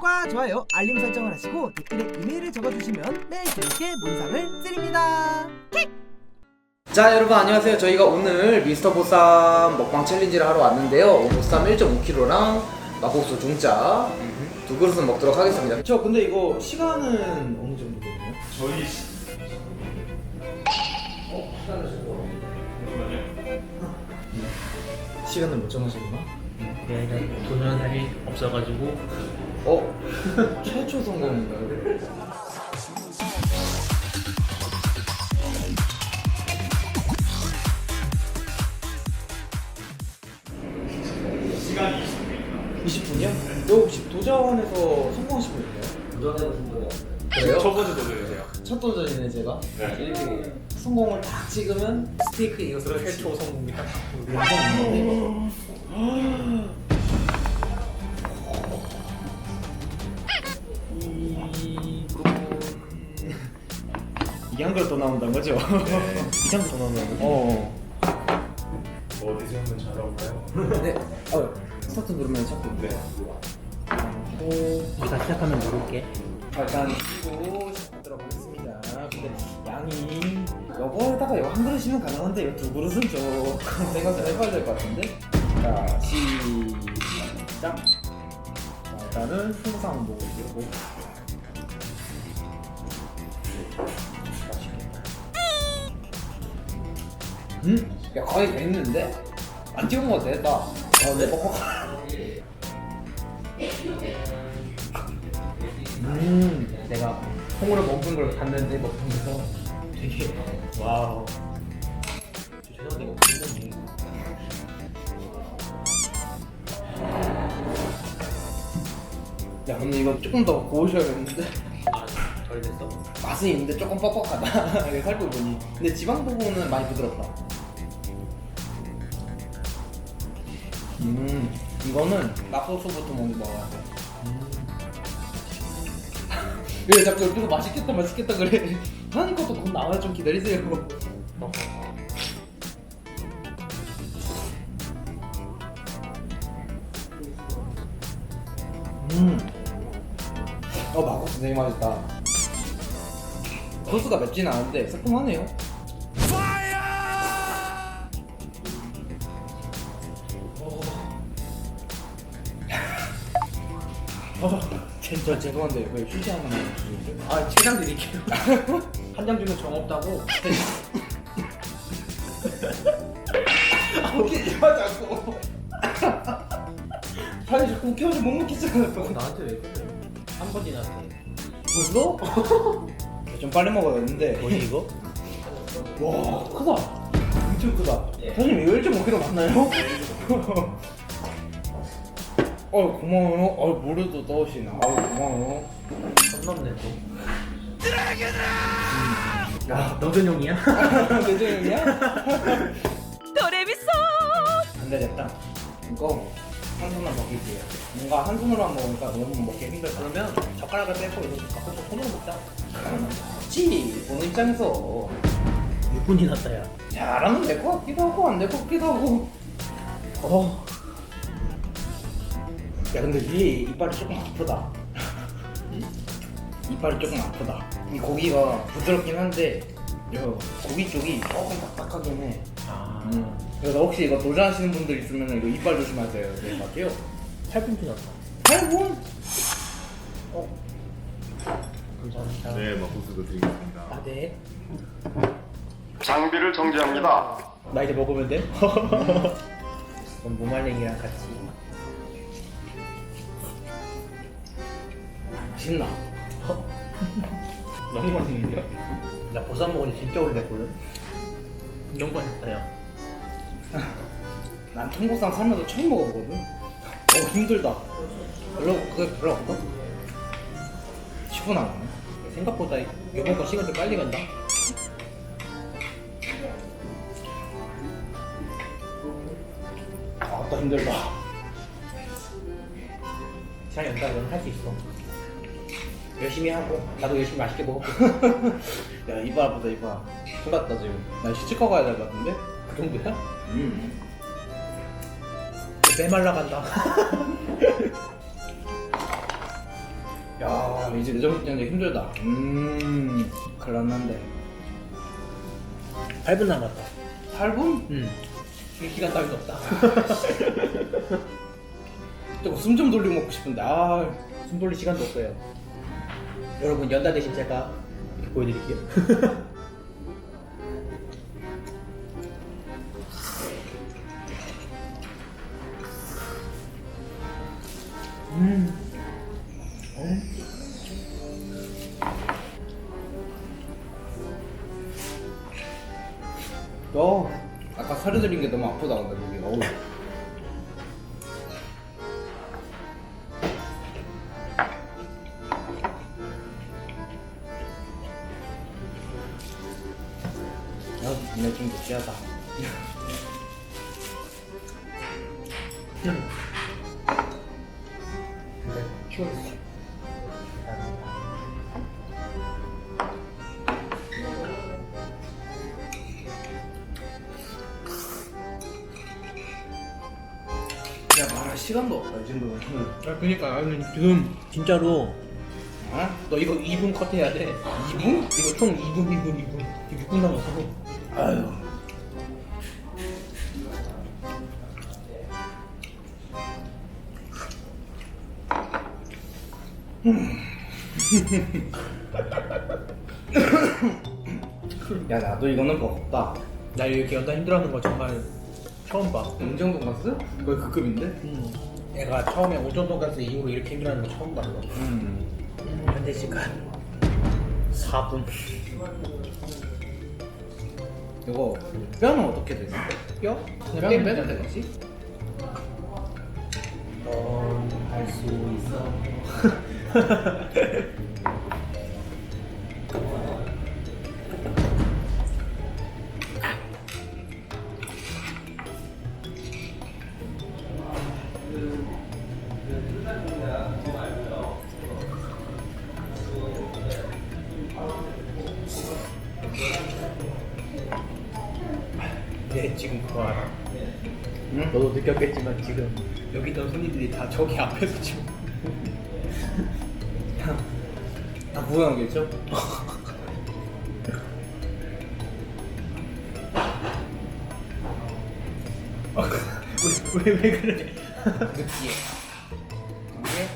구독과 좋아요, 알림 설정을 하시고 댓글에 이메일을 적어주시면 매일 재밌게 문상을 드립니다. 자 여러분 안녕하세요. 저희가 오늘 미스터 보쌈 먹방 챌린지를 하러 왔는데요. 보쌈 1.5kg랑 막국수 중짜 두 그릇은 먹도록 하겠습니다. 저 근데 이거 시간은 어느 정도 되나요? 저희 시- 어, 시간을 시간을 못 정하셨나? 네, 도전한 사람이 없어가지고 어? 최초 성공인가요? 시간이 20분입니다. 20분이요? 너 혹시 도전에서 성공하신 분 있나요? 도전해보신 거예요. 그래요? 첫 번째 도전이세요. 첫 도전이네 제가 네. 1등이에요. 성공을 딱 찍으면 스테이크 이것으로 최초 성공이 딱 나온다는 거죠? 이장더 나오면 어. 어디서 한번 잘해볼까요? 네. 어. 스타트 누르면 자꾸. 네. 오. 우리가 시작하면 누를게. 일단 시작하도록 하겠습니다. 근데 양이 요거에다가 이거 한 그릇이면 가능한데 이거 두 그릇은 좀 생각 좀 해봐야 될 것 같은데. 자 시작. 자 일단은 풍상 한번 먹어보고. 음? 야 거의 됐는데? 안 찍은 거 됐다. 아, 네. 뻑뻑하. 음. 내가 콩으로 먹는 걸 봤는데 먹으면서 되게 와우. 저 죄송한데 이거 굉장히 야 근데 이거 조금 더 구우셔야겠는데 아덜 됐어? 맛은 있는데 조금 뻑뻑하다 이거 살펴보니 근데 지방 부분은 많이 부드럽다 음 이거는 납소스부터 먼저 먹어야 돼 왜 자꾸 옆에서 맛있겠다 맛있겠다 그래? 하는 것도 곧 나와요. 좀 기다리세요. 어. 음어 막국수 되게 맛있다. 소스가 맵진 않은데 새콤하네요 어, 진짜 죄송한데 왜 휴지 하나만 주세요? 아 최장 드릴게요. 한 장 주면 정 없다고. 웃기지 마 자꾸 아니 자꾸 웃겨가지고 못 먹겠잖아 너 나한테 왜 그래? 한 번이나 해. 벌써? 좀 빨리 먹어야겠는데 뭐지 이거? 와 크다 엄청 크다 사장님 이거 1.5kg 맞나요? 어 고마워요 어 물에도 넣으시네 아유 고마워요 선 넘네 또. 야, 너 전용이야? 대전이야? 도레미소 안 되겠다 이거 한 손만 먹일게요 뭔가 한 손으로만 먹으니까 너무 먹기 힘들다 그러면 젓가락을 빼고 이거 갖고 또 손으로 먹자. 그렇지 보는 입장에서 6분이 났다 야. 잘하면 될 것 같기도 하고 안 될 것 같기도 하고 어. 야 근데 위에 이빨이 조금 아프다 이빨이 조금 아프다 이 고기가 부드럽긴 한데 요 고기 쪽이 조금 딱딱하긴 해 아, 음. 그래서 혹시 이거 도전하시는 분들 있으면 이거 이빨 조심하셔야 될것 같아요 8분이 났다. 8분? 감사합니다. 네, 막국수도 드리겠습니다. 아, 네. 장비를 정지합니다. 나 이제 먹으면 돼? 그럼 무말랭이랑 같이. 맛있나? 너무 맛있는데요? 나 보쌈 먹은 지 진짜 오래됐거든? 너무 맛있다, 야. 난 통보쌈 살면서 처음 먹어보거든. 어 힘들다. 별로 그게 별로 없다. 10분 안 가네. 생각보다 이번 거 시간 좀 빨리 간다. 아따 힘들다. 잘 연다, 넌 할 수 있어. 열심히 하고, 나도 열심히 맛있게 먹을게. 야 이봐 보다 이봐. 속았다 지금. 나 시집가 가야 될 것 같은데? 그 정도야? 음. 빼말라 간다. 야 이제 내전 경기 힘들다. 음 큰일 났는데. 8분 남았다 8분? 응쉴 시간 따위도 없다 숨좀 돌리고 먹고 싶은데 아 숨 돌릴 시간도 없어요 여러분 연다 대신 제가 이렇게 보여드릴게요 음. 어, 아까 사료 드린 게 너무 아프다 근데 여기. 어우. 추워졌어 야, 말할 시간도 없다 이 정도면. 아 그니까 나는 지금 진짜로 어? 너 이거 2분 컷 해야 돼 2분? 이거 총 2분 2분 2분 6분 남았어 아유. 야 나도 이거는 먹었다. 나 이렇게 연다 힘들어하는 거 정말 처음 봐 냉정 돈가스? 거의 그 급인데? 음. 애가 처음에 오전 돈가스 이후로 이렇게 힘들어하는 거 처음 봤어 음. 현재 시간 4분 이거 뼈는 어떻게 되지? 뼈? 뼈는 빼도? 되겠지? 넌할수 있어 네 지금 그거 알아 응? 너도 느꼈겠지만 지금 여기 있던 손님들이 다 저기 앞에서 지금 다 구워놓겠죠? 왜, 왜 그래? 느끼해. 이게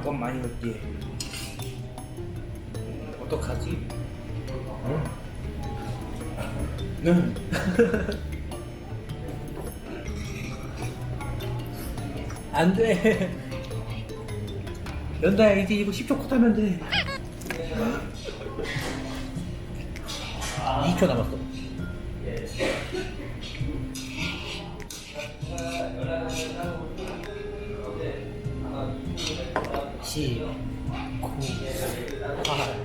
이건 많이 느끼해. 어떡하지? 응? 응. 안 돼. 연다야 이제 이거 10초 컷 하면 돼. 2초 남았어. 십, 구, 팔,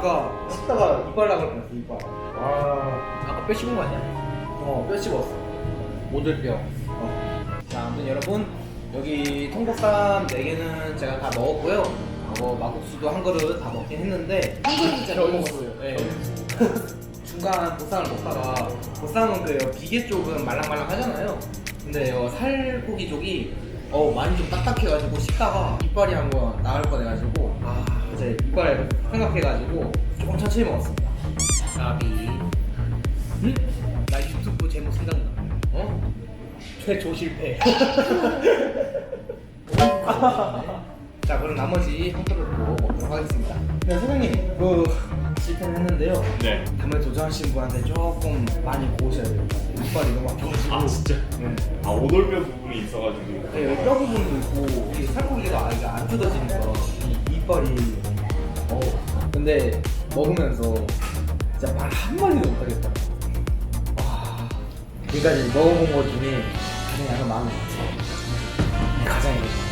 아까 씹다가 이빨 나갈 뻔했어 이빨. 와. 아까 뼈 씹은 거 아니야? 어, 뼈 씹었어. 모들뼈. 어. 자, 아무튼 여러분, 여기 통보쌈 4개는 제가 다 먹었고요. 어, 막국수도 한 그릇 다 먹긴 했는데, 한 그릇 진짜 못 먹었어요. 네. 중간 보쌈을 먹다가, 보쌈은 그 비계 쪽은 말랑말랑 하잖아요. 근데 어, 살코기 쪽이 어, 많이 좀 딱딱해가지고 씹다가 이빨이 한 번 나갈 뻔해가지고, 아, 이제 이빨 생각해가지고 조금 천천히 먹었습니다. 나비. 응? 나 유튜브 제목 생각나. 어? 최초 실패. 자 그럼 나머지 한 그릇 또 먹도록 하겠습니다. 네 사장님 그 실패는 했는데요. 네. 다음에 도전하시는 분한테 조금 많이 고우셔야 돼요. 이빨이 너무 아파가지고. 아 진짜? 네. 아 오돌뼈 부분이 있어가지고. 네, 여기 뼈 부분도 있고 이 살코기가 아예 안 뜯어지니까 이 이빨이 어 근데 먹으면서 진짜 말 한마디도 못하겠다. 와 지금까지 먹어본 것 중에 가장 양은 많은 것 같아요. 가장